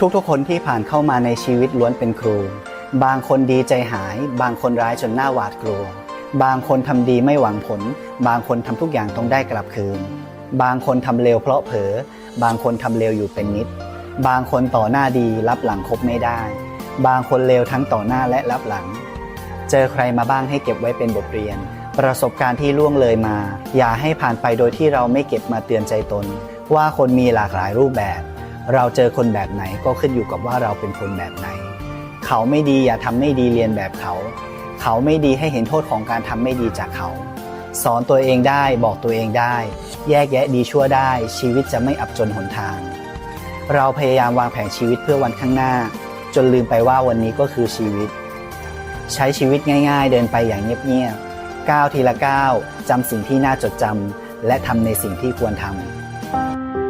ทุกๆ คนที่ผ่านเข้ามาในชีวิตล้วนเป็นครู บางคนดีใจหาย บางคนร้ายจนหน้าหวาดกลัว บางคนทำดีไม่หวังผล บางคนทำทุกอย่างต้องได้กลับคืน บางคนทำเลวเพราะเผลอ บางคนทำเลวอยู่เป็นนิด บางคนต่อหน้าดีรับหลังคบไม่ได้ บางคนเลวทั้งต่อหน้าและรับหลัง เจอใครมาบ้างให้เก็บไว้เป็นบทเรียน ประสบการณ์ที่ล่วงเลยมา อย่าให้ผ่านไปโดยที่เราไม่เก็บมาเตือนใจตน ว่าคนมีหลากหลายรูปแบบ เราเจอคนแบบไหนก็ขึ้นอยู่กับว่าเราเป็นคนแบบไหน เขาไม่ดีอย่าทำไม่ดีเรียนแบบเขา เขาไม่ดีให้เห็นโทษของการทำไม่ดีจากเขา สอนตัวเองได้บอกตัวเองได้ แยกแยะดีชั่วได้ ชีวิตจะไม่อับจนหนทาง เราพยายามวางแผนชีวิตเพื่อวันข้างหน้า จนลืมไปว่าวันนี้ก็คือชีวิต ใช้ชีวิตง่ายๆ เดินไปอย่างเงียบๆก้าวทีละก้าวจำสิ่งที่น่าจดจำและทำในสิ่งที่ควรทำ